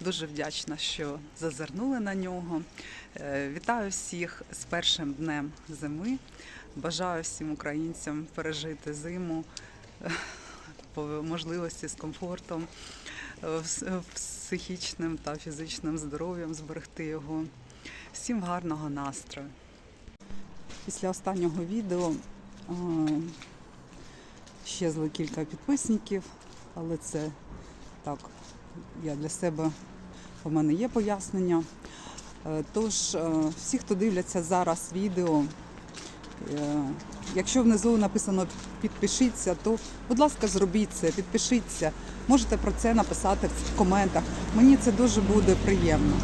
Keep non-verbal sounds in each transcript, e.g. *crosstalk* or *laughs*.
Дуже вдячна, що зазирнули на нього. Е, Вітаю всіх з першим днем зими. Бажаю всім українцям пережити зиму е, по можливості з комфортом, е, психічним та фізичним здоров'ям, зберегти його. Всім гарного настрою. Після останнього відео щезли кілька підписників, але це так, я для себе у мене є пояснення. Е, Тож, е, всі, хто дивляться зараз відео, е, якщо внизу написано підпишіться, то будь ласка, зробіть це, підпишіться. Можете про це написати в коментах. Мені це дуже буде приємно.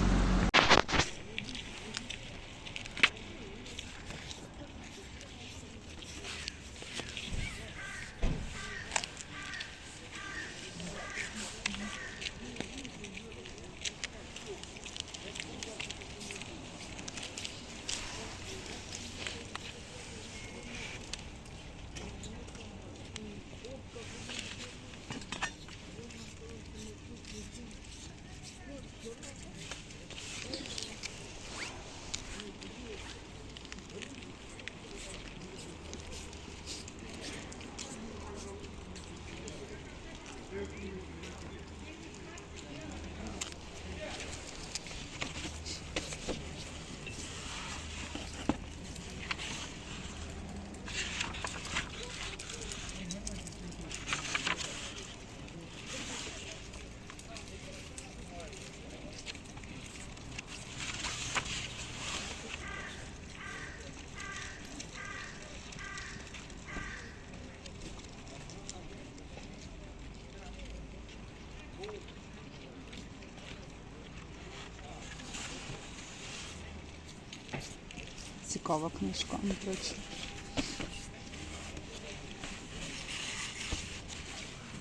Цікава книжка, до речі.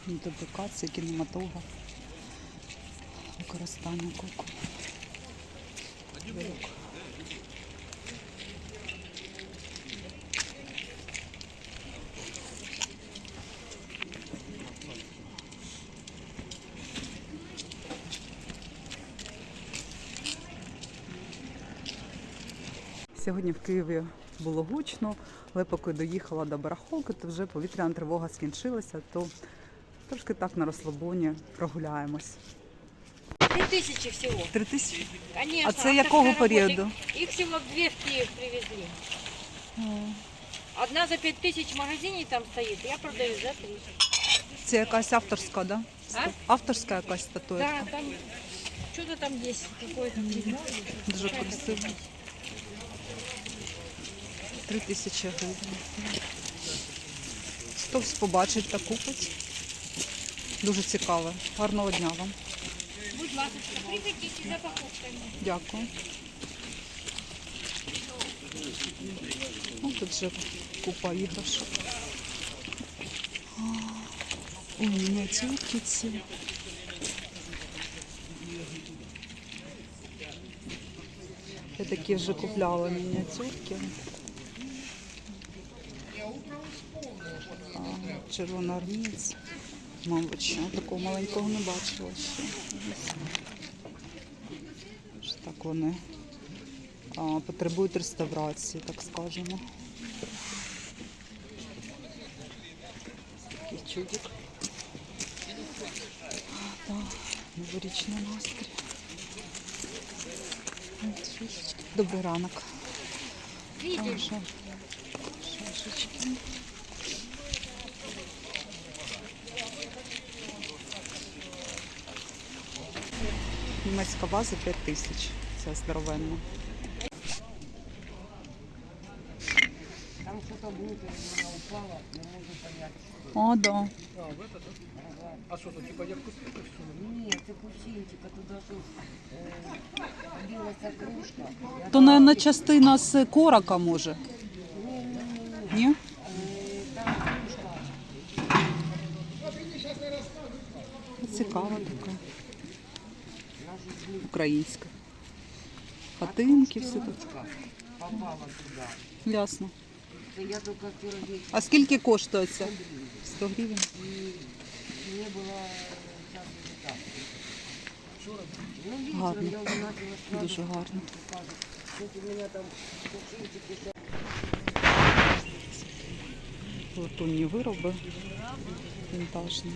Ідентифікація, кінематограф, використання куку. Сьогодні в Києві було гучно, але поки доїхала до барахолки, то вже повітряна тривога скінчилася, то трошки так на розслабоні прогуляємось. Три тысячи всего. Три тисячі? Конечно. А це якого автошколы періоду? работник. Их всего две в Киев привезли. Одна за пять тысяч в магазине там стоит, я продаю за три. Це якась авторська, да? А? Авторська якась статуетка. Да, там что-то там есть, какое-то клеймо. Дуже красиво. Три тисячі гривень. Хтось побачить та купить. Дуже цікаво. Гарного дня вам. Будь ласка, приходите за покупками. Дякую. Ну, тут же купа іграшок. А, Ой, мініатюрки ці. Я такі вже купляла мініатюрки. А, Червоноармієць. Мабуть, ще такого маленького не бачила ще. Ось. Так вони а, потребують реставрації, так скажемо. Такий чудик. Так, новорічний настрій. Добрий ранок. Шашечки. Німецька база 5 тисяч. Це здоровенно. Там что-то будет, она упала, не могу понять. О, да. А что, то типа я вкусил Нет, это кусинчика, туда же э, билась кружка. Я То, мабуть, частина з корока може. Ні? э, там кружка. Цікава така. Українська. Хатинки, все тут. Попала туда. Ясно. Это я только вчера вечером А скільки коштує це? 100 гривень. не было Ну, вечером Гарно. я уже начала складывать. Дуже гарно. Тут у меня там кувшинчики еще Латунні вироби вінтажні.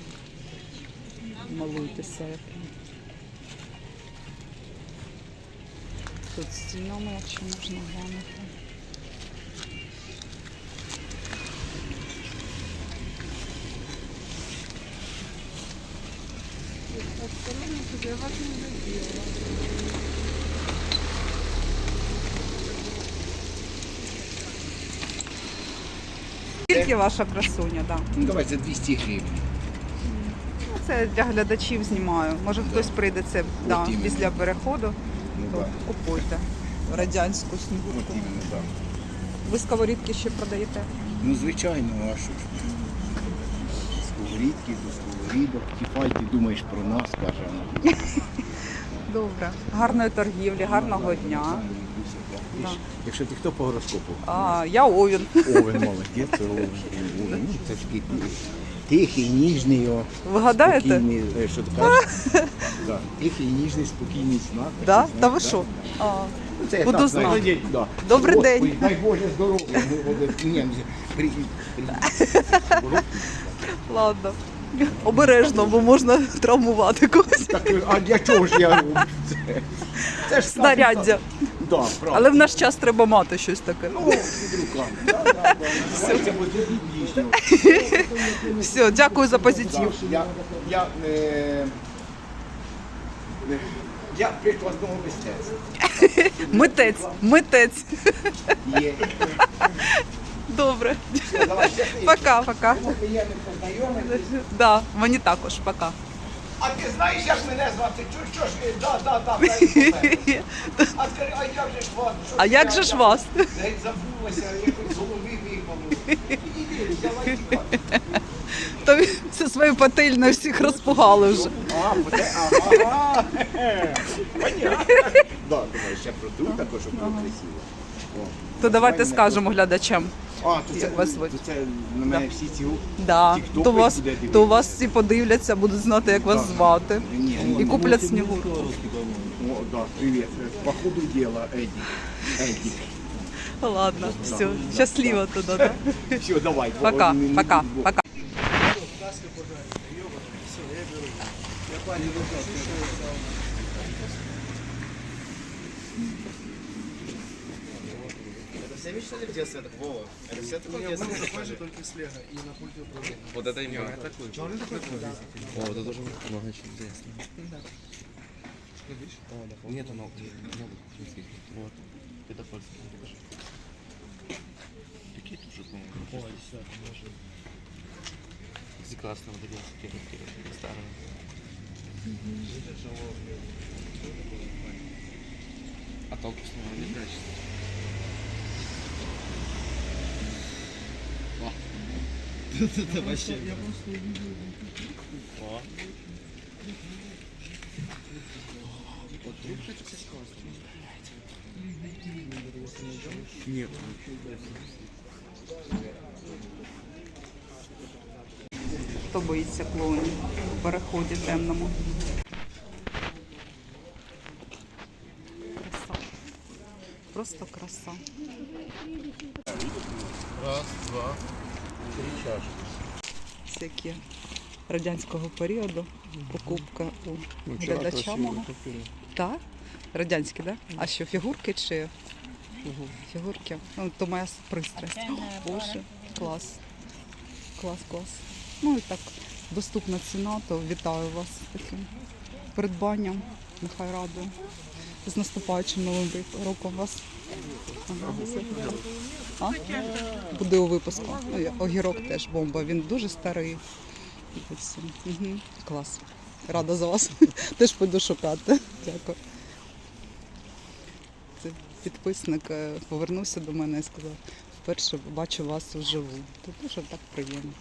Малуйтеся Тут стінами, якщо можна глянути. Скільки ваша красуня, да? Ну, давай за 200 гривень. Ну, Це для глядачів знімаю. Може хтось прийде це да, після переходу, то купуйте радянську От снігурку. іменно так. Ви сковорідки ще продаєте? Ну, звичайно, а що ж. Сковорідки до сковорідок. Тіпай, ти думаєш про нас, каже вона. *laughs* Добре. Гарної торгівлі, гарного дня. Да. Якщо ти хто по гороскопу? А, я Овін. Овен молодець, овен. Ну, Це ж такий тихий, ніжний, о, Ви гадаєте? спокійний, е, що ти кажеш? *laughs* Да. Тихий, ніжний, спокійний знак. Да? такий Та знак, ви да. що? А, Ну, Це Буду так, знати. знаєш, да. Добрий Господи, день. Дай Боже здоров'я. Ну, от, ні, при, при, ладно. Обережно, бо можна травмувати когось. Так, а для чого ж я роблю це? Це ж Знаряддя. Да, правда. Але в наш час треба мати щось таке. Ну, під руками. Да, да, да. Це буде від ближнього. Все, дякую за позитив. Я, я, е, я прикладного мистецтва. Митець, митець. Є. Добре. Пока, пока. Приємно. Да, мені також пока. А ти знаєш, як мене звати? Чо, чо ж, е, да, да, да. *laughs* А скажи, а як же ж вас? А як же ж вас? Геть забулася, якось голови випало. Іди, тікай. То ви зі своєю пательною всіх розпугали вже. А, оце, ага. Понятно. Да, давай ще продукт також, щоб було красиво. О. То давайте Давай скажемо глядачам. А, то це, Як вас звуть? то це на мене всі ці Да. Тіктоки То вас, буде дивитися. вас всі подивляться, будуть знати, як вас звати. Ні, І куплять снігурку. О, да, привіт. По ходу дела, Еді. Еді. Ладно, все, щасливо туди, да? Все, давай. Пока, Не- не пока, Маска, пожалуйста, ебаная. Все, я беру. Я парень вышел. Это все мечтали в детстве, так Вова. Это все такое Я был детство такой же, только с Лего и на пульте управления. Вот это именно такой. Черный такой? О, вот это тоже много чего интересно. Нету ног. Вот. Это пальцы. Такие тоже, по-моему. Ой, все, З классного дивіться старого. А толку с него не качество. *laughs* Это вообще. Я просто увидел. О. Вот тут хочется скорость. Нет. Хто боїться клоунів у переході темному? Краса. Просто краса. Раз, два, три чашки. Всякі радянського періоду. Покупка у глядача мого. Так? Радянські, так? Да? А що, фігурки чи фігурки? Ну, то моя пристрасть. Боже, клас. Клас, клас. Ну і так, доступна ціна, то вітаю вас з таким придбанням. Нехай радує. З наступаючим новим роком вас. А? Буде у випуску. Ну, Огірок теж бомба. Він дуже старий. Угу. Клас. Рада за вас. *laughs* Теж піду шукати. Дякую. Це підписник е, повернувся до мене і сказав, вперше бачу вас вживу. Це дуже так приємно.